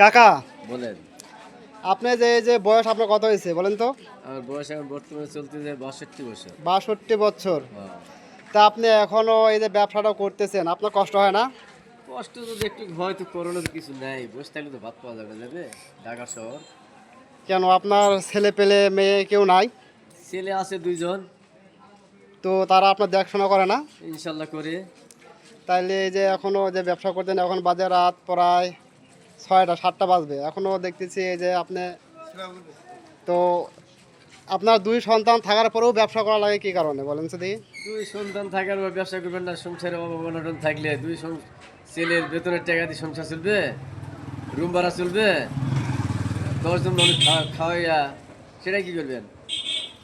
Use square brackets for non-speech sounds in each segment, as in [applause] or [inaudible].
কাকা বলেন। আপনি যে এই যে বয়স আপনার কত হয়েছে বলেন তো? আমার বয়স এখন বর্তমানে চলতেছে বাষট্টি বছর। বাষট্টি বছর। হ্যাঁ। তা আপনি এখনও এই যে ব্যবসাটা করতেছেন আপনার কষ্ট হয় না? কষ্ট তো একটু করোনা তো কিছু নেই। বসে থাকলে তো ভাত পাওয়া যাবে যাবে। ঢাকা শহর। কেন আপনার ছেলে পেলে মেয়ে কেউ নাই? ছেলে আছে দুইজন। তো তারা আপনার দেখাশোনা করে না? ইনশাল্লাহ করে। তাইলে এই যে এখনও যে ব্যবসা করতেন এখন বাজে রাত প্রায় ছয়টা সাতটা বাজবে। এখনও দেখতেছি এই যে আপনি তো আপনার দুই সন্তান থাকার পরেও ব্যবসা করা লাগে কি কারণে? বলেন তো দুই সন্তান থাকার পর ব্যবসা করবেন না সংসারে অভাব অনটন থাকলে। দুই ছেলের বেতনের টাকা দিয়ে সংসার চলবে রুম ভাড়া চলবে দশজন মানুষ খাওয়া- খাওয়াইয়া সেটা কি করবেন?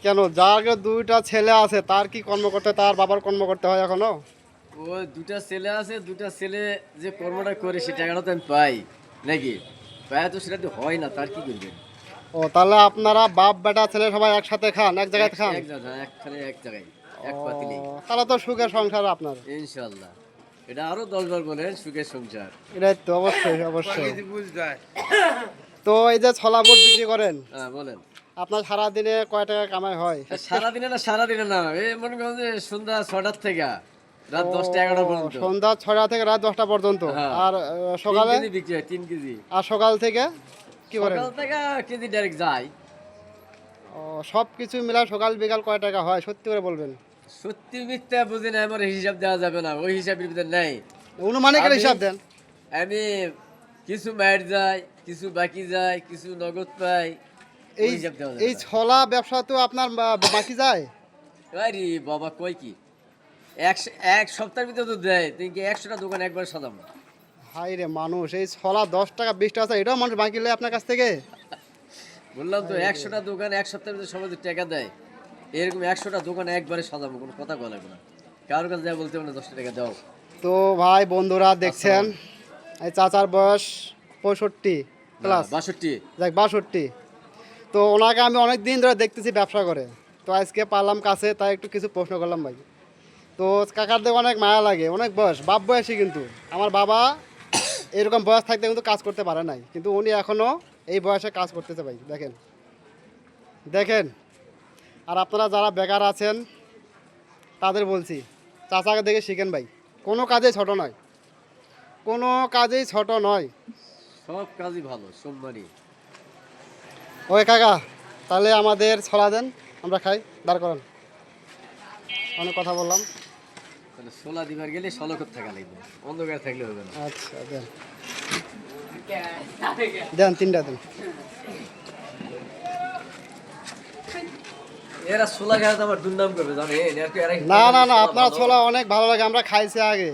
কেন? যার দুইটা ছেলে আছে তার কি কর্ম করতে তার বাবার কর্ম করতে হয় এখনও? ও দুটা ছেলে আছে দুটা ছেলে যে কর্মটা করে সে টাকাটা তো আমি পাই নাকি? পাই তো সেটা তো হয় না তার কি করবেন? ও তাহলে আপনারা বাপ বেটা ছেলে সবাই একসাথে খান এক জায়গায় খান? এক জায়গায় একখানে এক জায়গায় এক পাতিলি। তাহলে তো সুখের সংসার আপনার। ইনশাল্লাহ এটা আরও দশবার বলেন সুখের সংসার। এটাই তো অবশ্যই অবশ্যই। তো এই যে ছলা বুট বিক্রি করেন হ্যাঁ বলেন। আপনার সারাদিনে কয় টাকা কামাই হয়? সারাদিনে না সারাদিনে না এই মনে করেন যে সন্ধ্যা ছটার থেকে। রাত দশটা এগারোটা পর্যন্ত। সন্ধ্যা ছয়টা থেকে রাত দশটা পর্যন্ত। হ্যাঁ। আর সকালে? বিক্রি হয় তিন কেজি। আর সকাল থেকে কি করেন সকাল থেকে কেজি ডাইরেক্ট যায়। ও, সব কিছু মিলাই সকাল বিকাল কয় টাকা হয়? সত্যি করে বলবেন। সত্যি মিথ্যা বুঝি না আমার হিসাব দেওয়া যাবে না। ওই হিসাবের ভিতরে নেই। অনুমানিকের আমি- হিসাব দেন। আমি কিছু মায়ের যায় কিছু বাকি যায় কিছু নগদ পাই এই এই ছলা ব্যবসা তো আপনার বাকি যায়? আরে বাবা কই কি? এক এক সপ্তাহের ভিতরে তো দেয়। তুই কি একশোটা দোকান একবার সাজাবো? হাই রে মানুষ এই ছলা দশ টাকা বিশ টাকা এটাও মানুষ বাকি লে আপনার কাছ থেকে? বললাম তো একশোটা দোকান এক সপ্তাহের ভিতরে সবাই টাকা দেয়। এরকম একশোটা দোকান একবারে সাজাবো কোনো কথা বলা না। কারোর কাছে যা বলতে না দশটা টাকা দাও। তো ভাই বন্ধুরা দেখছেন? এই চাচার বয়স পঁয়ষট্টি প্লাস বাষট্টি। যাক বাষট্টি। তো ওনাকে আমি অনেক দিন ধরে দেখতেছি ব্যবসা করে। তো আজকে পারলাম কাছে তাই একটু কিছু প্রশ্ন করলাম ভাই। তো কাকার দেখে অনেক মায়া লাগে অনেক বয়স বাপ বয়সী কিন্তু। আমার বাবা এরকম বয়স থাকতে কিন্তু কাজ করতে পারে নাই কিন্তু উনি এখনও এই বয়সে কাজ করতেছে ভাই দেখেন। দেখেন আর আপনারা যারা বেকার আছেন তাদের বলছি চাচাকে দেখে শিখেন ভাই কোনো কাজেই ছোট নয়। কোনো কাজেই ছোট নয়। সব কাজই ভালো সোমবারই। ওই কাকা তাহলে আমাদের ছড়া দেন আমরা খাই দাঁড় করান। অনেক কথা বললাম। তাহলে সোলা দিবার গেলে সলকত থাকা লাগবে অন্ধকার থাকলে হবে না আচ্ছা দেন দেন তিনটা দেন এরা সোলা খেলাতে আমার দুর্নাম করবে জানো এরা কি- এরা না না না আপনার। ছোলা অনেক ভালো লাগে আমরা খাইছি আগে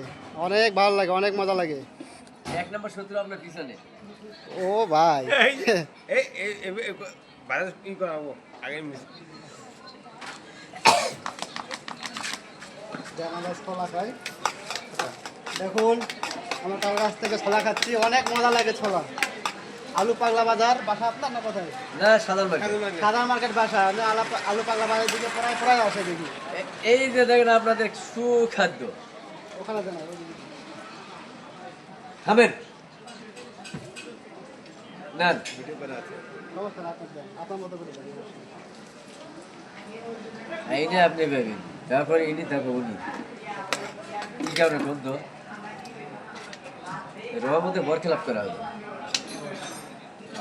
অনেক ভালো লাগে অনেক মজা লাগে এক নম্বর শত্রু আপনার পিছনে ও ভাই এই এই এই বাইরে কি করাবো আগে মিস- ছোলা খাই দেখুন আমরা তার কাছ থেকে ছোলা খাচ্ছি অনেক মজা লাগে ছোলা। আলু পাগলা বাজার বাসা আপনার না কোথায়? না সাধারণ মানুষ সাধারণ মার্কেট বাসা আমি আলু পাগলা বাজার দিকে প্রায় প্রায় আসে দেখি। এই যে দেখেন আপনাদের সুখাদ্য। ওখানে দেন ওইদিকে। নেন। সমস্যা না, আপনার দেন। আপনার মতো করে দেন। এইটা আপনি পাবেন তারপরে ইনি তারপর উনি। কি কারণে বন্ধু রোহার মধ্যে বর খেলাপ করা হবে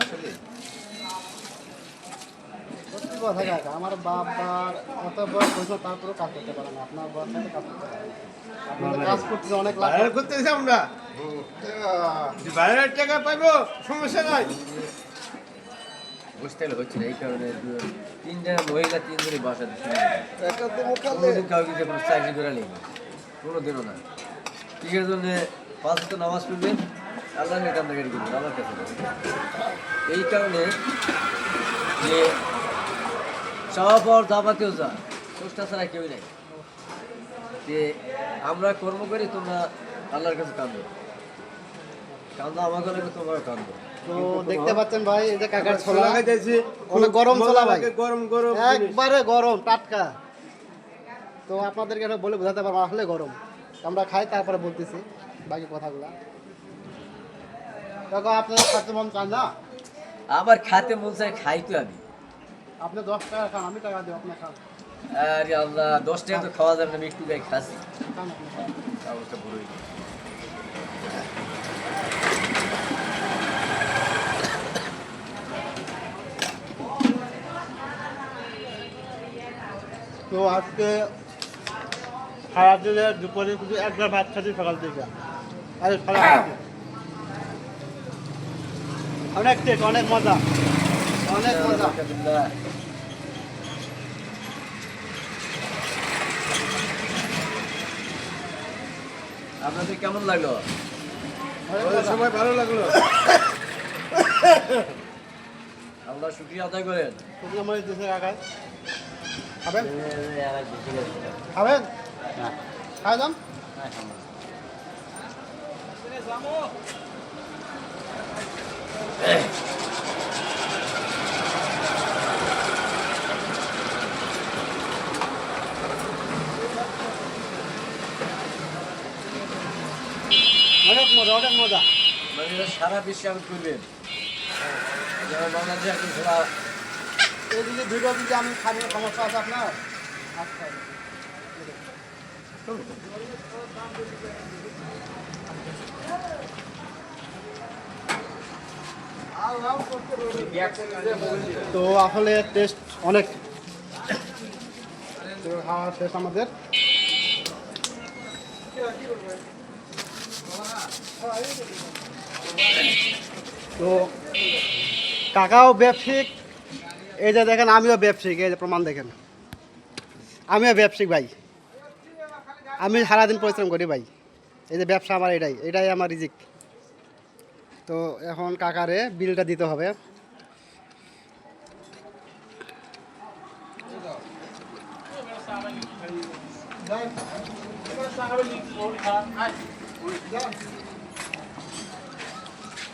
আসলে? সত্যি কথা কাকা, আমার বাবার অত বয়স হয়েছে তারপরে কাজ করতে পারে না। আপনার বয়স কাজ করতে পারে না। আপনাদের কাজ করতে অনেক লাভ করতেছি আমরা। বাইরে টাকা পাইবো সমস্যা নাই। বুঝতে হচ্ছে না এই কারণে তিনটা মহিলা তিনজনই বাসা দিচ্ছে কোনোদিন কাউকে দিয়ে কোনো চাকরি করে নেই কোনোদিনও না। কিসের জন্য পাঁচ তো নামাজ পড়বেন আল্লাহকে কান্দাকারি করবেন আমার কাছে। এই কারণে যে সব আর দাবাতেও যা চেষ্টা ছাড়া কেউই নাই। যে আমরা কর্ম করি তোমরা আল্লাহর কাছে কান্দো কান্দো আমাকে লাগে তোমরা কান্দো তো দেখতে পাচ্ছেন ভাই এই যে কাকার ছোলা। খাইতেছি। অনেক গরম ছোলা ভাই। গরম গরম একবারে গরম টাটকা। তো আপনাদেরকে এটা বলে বোঝাতে পারব আসলে গরম। আমরা খাই তারপরে বলতেছি বাকি কথাগুলা। কাকা আপনার খাতে মন চান না? আবার খাতে মন চাই খাই তো আমি। আপনি দশ টাকা খান আমি টাকা দেবো আপনার খান। আরে আল্লাহ দশ টাকা তো খাওয়া যাবে না আমি একটু গাই খাচ্ছি। খান আপনি। খান। অবস্থা তো আজকে খারাপ দিলে দুপুরে শুধু একবার ভাত খাচ্ছি সকাল থেকে। আরে সারা অনেক টেস্ট অনেক মজা। অনেক মজা। আপনাদের কেমন লাগল। সবাই ভালো লাগল। আল্লাহ শুক্রিয়া আদায় করেন। তুমি আমার দেশে কাকায় খাবেন খাবেন খাই দাম অনেক মজা অনেক মজা মানে এটা সারা বিশ্বে আমি করবেন যেমন বাংলাদেশে এখন ঘোরা ভিডিও আমি সমস্যা আছে আপনার? তো আসলে টেস্ট অনেক। খাওয়া শেষ আমাদের। তো কাকাও ব্যবসায়িক এই যে দেখেন, আমিও ব্যবসায়িক, এই যে প্রমাণ দেখেন। আমিও ব্যবসায়িক ভাই। আমি সারাদিন পরিশ্রম করি ভাই। এই যে ব্যবসা আমার এটাই এটাই আমার রিজিক। তো এখন কাকারে বিলটা দিতে হবে।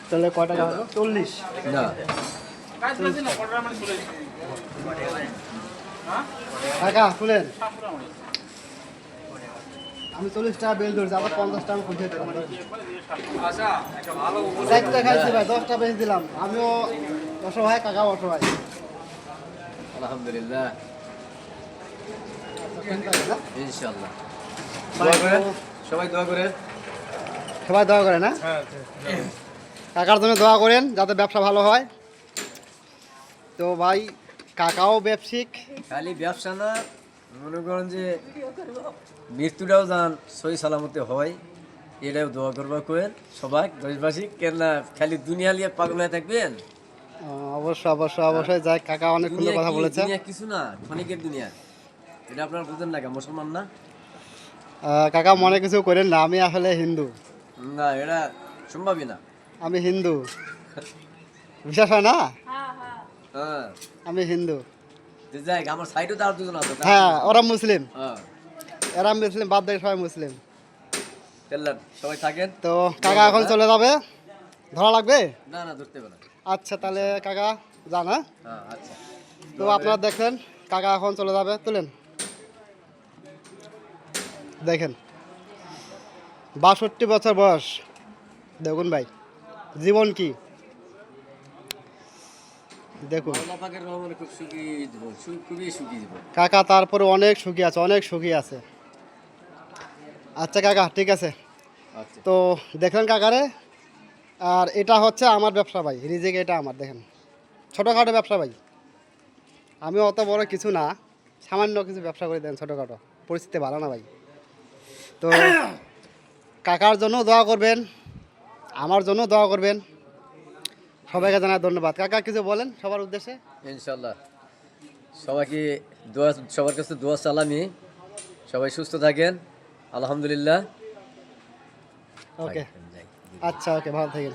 তাহলে কটা চল্লিশ। টাকা তুলেন আমি চল্লিশ টাকা বিল ধরছি আবার পঞ্চাশ টাকা খুঁজে দিলাম। চারটা খাইছি ভাই দশটা বেশি দিলাম। আমিও অসহায় কাকাও অসহায় আলহামদুলিল্লাহ। ইনশাল্লাহ সবাই দোয়া করেন। সবাই দোয়া করে না কাকার জন্য দোয়া করেন যাতে ব্যবসা ভালো হয়। তো ভাই কাকাও ব্যবসিক। খালি ব্যবসা না মনে করেন যে মৃত্যুটাও যান সই সালামতে হয়। এটাও দোয়া করবা করেন সবাই দেশবাসী কেন না খালি দুনিয়া লিয়ে পাগল হয়ে থাকবেন? অবশ্যই অবশ্যই অবশ্যই। যাই কাকা অনেক সুন্দর কথা? বলেছে। দুনিয়া কিছু না ক্ষণিকের দুনিয়া। এটা আপনার বুঝেন না কেন মুসলমান না? কাকা মনে কিছু করেন না আমি আসলে হিন্দু। না এটা সম্ভবই না। আমি হিন্দু। বিশ্বাস হয় না? আমি হিন্দু। যাই আমার সাইডে তো আর দুজন আছে হ্যাঁ ওরা মুসলিম। হ্যাঁ। এরা মুসলিম বাদ দিয়ে সবাই মুসলিম। সবাই থাকেন? তো কাকা এখন চলে যাবে? ধরা লাগবে? না না ধরতে না। আচ্ছা তাহলে কাকা যান হ্যাঁ? হ্যাঁ আচ্ছা। তো আপনারা দেখলেন কাকা এখন চলে যাবে তুলেন। দেখেন। বাষট্টি বছর বয়স। দেখুন ভাই জীবন কি দেখুন আল্লাহ পাকের রহমানে খুব সুখী জীবন সু- খুবই সুখী জীবন কাকা তারপরে অনেক সুখী আছে অনেক সুখী আছে। আচ্ছা কাকা ঠিক আছে। আচ্ছা। তো দেখলেন কাকারে আর এটা হচ্ছে আমার ব্যবসা ভাই রিজিক এটা আমার দেখেন। ছোটোখাটো ব্যবসা ভাই। আমি অত বড় কিছু না সামান্য কিছু ব্যবসা করে দেন ছোটোখাটো পরিস্থিতি ভালো না ভাই। তো [coughs] কাকার জন্য দোয়া করবেন আমার জন্য দোয়া করবেন। সবাইকে জানা ধন্যবাদ। কাকা কিছু বলেন সবার উদ্দেশ্যে? ইনশাল্লাহ সবাইকে দোয়া সবার কাছে দোয়া সালামি। সবাই সুস্থ থাকেন। আলহামদুলিল্লাহ। ওকে। আচ্ছা ওকে ভালো থাকেন।